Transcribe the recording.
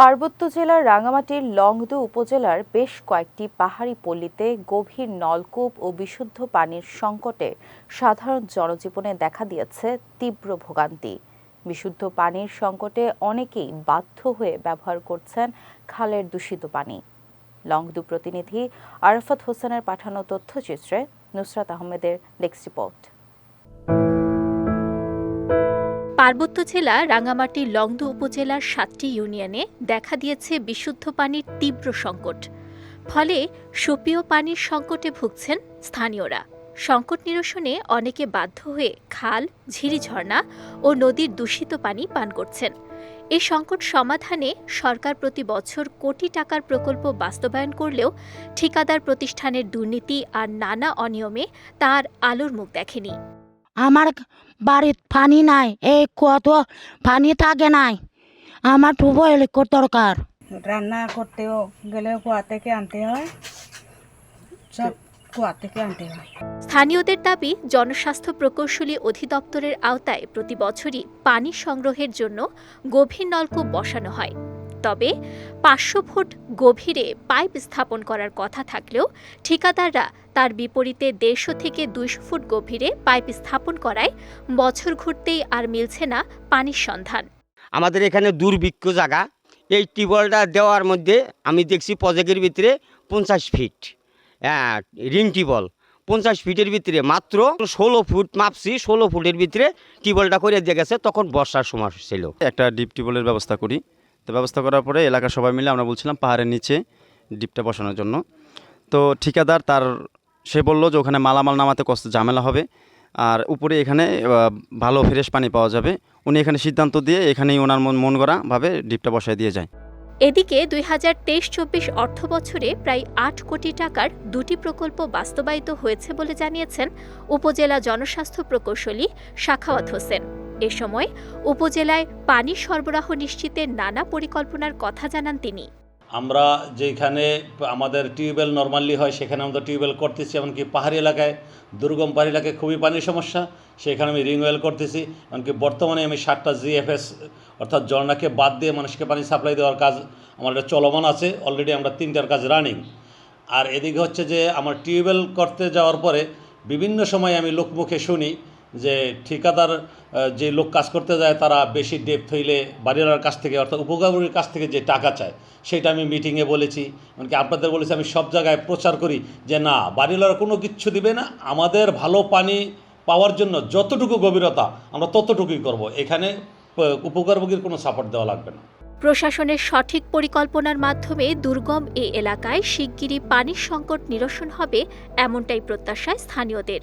পার্বত্য জেলার রাঙামাটির লংদু উপজেলার বেশ কয়েকটি পাহাড়ি পল্লীতে গভীর নলকূপ ও বিশুদ্ধ পানির সংকটে সাধারণ জনজীবনে দেখা দিয়েছে তীব্র ভোগান্তি। বিশুদ্ধ পানির সংকটে অনেকেই বাধ্য হয়ে ব্যবহার করছেন খালের দূষিত পানি। লংদু প্রতিনিধি আরাফাত হোসেনের পাঠানো তথ্যচিত্রে নুসরাত আহমেদের ডেস্ক রিপোর্ট। পার্বত্য জেলা রাঙামাটি লংদু উপজেলার সাতটি ইউনিয়নে দেখা দিয়েছে বিশুদ্ধ পানির তীব্র সংকট। ফলে সুপেয় পানির সংকটে ভুগছেন স্থানীয়রা। সংকট নিরসনে অনেকে বাধ্য হয়ে খাল, ঝিরিঝর্ণা ও নদীর দূষিত পানি পান করছেন। এই সংকট সমাধানে সরকার প্রতি বছর কোটি টাকার প্রকল্প বাস্তবায়ন করলেও ঠিকাদার প্রতিষ্ঠানের দুর্নীতি আর নানা অনিয়মে তার আলোর মুখ দেখেনি। আমার বাড়ির পানি নাই এই কত পানি থাকে নাই। আমার টিউবওয়েল দরকার রান্না করতেও গেলেও কুয়া থেকে আনতে হয় সব কুয়া থেকে আনতে হয়। স্থানীয়দের দাবি জনস্বাস্থ্য প্রকৌশলী অধিদপ্তরের আওতায় প্রতি বছরই পানি সংগ্রহের জন্য গভীর নলকূপ বসানো হয়। তবে পাঁচশো ফুট গভীরে পাইপ স্থাপন করার কথা থাকলেও ঠিকাদাররা তার বিপরীতে দেড়শো থেকে দুইশো ফুট গভীরে পাইপ স্থাপন করায় বছর ঘুরতেই আর মিলছে না পানির সন্ধান। আমাদের এখানে দুর্ভিক্ষ জায়গা। এই টিউবওয়েলটা দেওয়ার মধ্যে আমি দেখছি প্রজেক্টের ভিতরে পঞ্চাশ ফিট। হ্যাঁ রিং টিউবওয়েল। পঞ্চাশ ফিটের ভিতরে মাত্র ষোলো ফুট মাপছি ষোলো ফুটের ভিতরে টিউবওয়েলটা করে দিয়ে গেছে তখন বর্ষার সময় ছিল। একটা ডিপ টিউবওয়েলের ব্যবস্থা করি। তো ব্যবস্থা করার পরে এলাকার সবাই মিলে আমরা বলছিলাম পাহাড়ের নিচে ডিপটা বসানোর জন্য। তো ঠিকাদার তার, সে বলল যে ওখানে মালামাল নামাতে কষ্ট, ঝামেলা হবে। আর উপরে এখানে ভালো ফ্রেশ পানি পাওয়া যাবে। উনি এখানে সিদ্ধান্ত দিয়ে এখানেই ওনার মন গড়াভাবে ডিপটা বসায় দিয়ে যায়। এদিকে দুই হাজার তেইশ চব্বিশ অর্থ বছরে প্রায় আট কোটি টাকার দুটি প্রকল্প বাস্তবায়িত হয়েছে বলে জানিয়েছেন উপজেলা জনস্বাস্থ্য প্রকৌশলী শাখাওয়াত হোসেন। এ সময় উপজেলায় পানি সরবরাহ নিশ্চিতে নানা পরিকল্পনার কথা জানান তিনি। আমরা যেখানে আমাদের টিউবওয়েল নর্মালি হয়, সেখানে আমরা টিউবওয়েল করতেছি, এমনকি পাহাড়ি এলাকায়, দুর্গম পাহাড়ি এলাকায় খুবই পানির সমস্যা, সেখানে আমি রিংওয়েল করতেছি, এমনকি বর্তমানে আমি ষাটটা জিএফএস, অর্থাৎ ঝর্ণাকে বাদ দিয়ে মানুষকে পানি সাপ্লাই দেওয়ার কাজ আমার এটা চলমান আছে অলরেডি আমরা তিনটার কাজ রানিং আর এদিকে হচ্ছে যে, আমার টিউবওয়েল করতে যাওয়ার পরে বিভিন্ন সময় আমি লোকমুখে শুনি যে ঠিকাদার যে লোক কাজ করতে যায়, তারা বেশি ডেপথ হইলে বাড়িওয়ালার কাছ থেকে, অর্থাৎ উপকারীর কাছ থেকে যে টাকা চায়, সেটা আমি মিটিংয়ে বলেছি। এমনকি আপনাদের বলেছি, আমি সব জায়গায় প্রচার করি যে, না, বাড়িওয়ালারা কোনো কিচ্ছু দিবে না। আমাদের ভালো পানি পাওয়ার জন্য যতটুকু গভীরতা, আমরা ততটুকুই করব। এখানে উপকারভোগীর কোনো সাপোর্ট দেওয়া লাগবে না। প্রশাসনের সঠিক পরিকল্পনার মাধ্যমে দুর্গম এ এলাকায় শিগগিরই পানির সংকট নিরসন হবে, এমনটাই প্রত্যাশায় স্থানীয়দের।